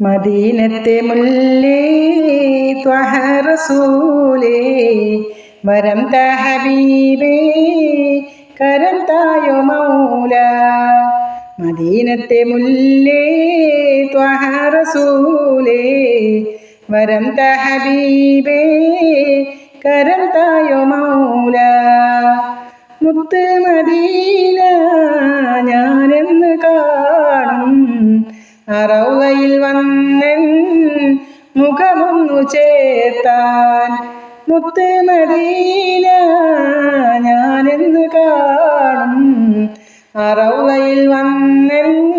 മദീനത്തെ മുല്ലേ ത്വഹ റസൂലേ വരം തഹബീബേ കരം തായോ മൗല. മദീനത്തെ മുല്ലേ ത്വഹ റസൂലേ വരം തഹബീബേ കരം തായോ മൗല. മുത്ത് മദീന ഞാനെന്ന് കാണും അറവയിൽ വന്നൻ മുഖമൊന്നു ചേർത്താൻ. മുത്ത് മദീന ഞാനെന്ന് കാണും. അറവയിൽ വന്നൻ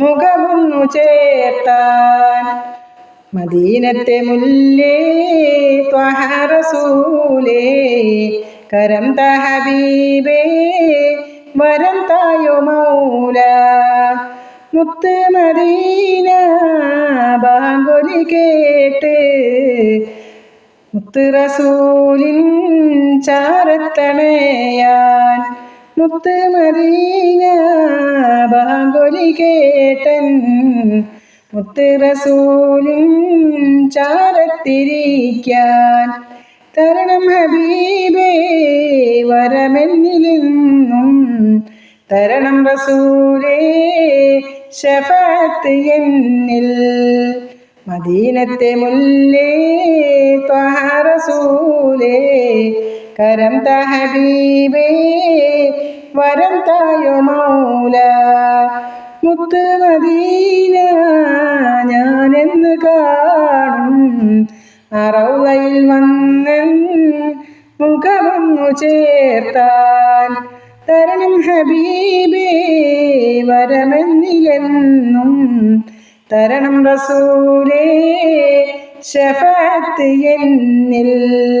മുഖമൊന്നു ചേർത്താൻ. മദീനത്തെ മുല്ലേ ത്വഹറസൂലേ കരം തഹബീബേ വരം തായോ മൗല. മുത്ത് മദീന ബാങ്കൊലി കേട്ട് മുത്ത് റസൂലിൻ ചാരത്തണയാൻ മുത്ത് മദീന ബാങ്കൊലി കേട്ടൻ മുത്ത് റസൂലിൻ ചാരത്തിരിക്കാൻ തരണം ഹബീബേ വരമെന്നിലെന്നും തരണം റസൂലേ എന്നിൽ. മദീനത്തെ മുല്ലേ ത്വഹറസൂലേ കരം തഹബീബേ വരം തായോ മൗല. മുത്ത് മദീന ഞാനെന്ന് കാണും. അറവയിൽ വന്നൻ മുഖമൊന്നു ചേർത്താൻ തരണം ഹബീബേ വരമെന്നിലെന്നും. തരണം റസൂലേ ശഫത്ത് എന്നിൽ.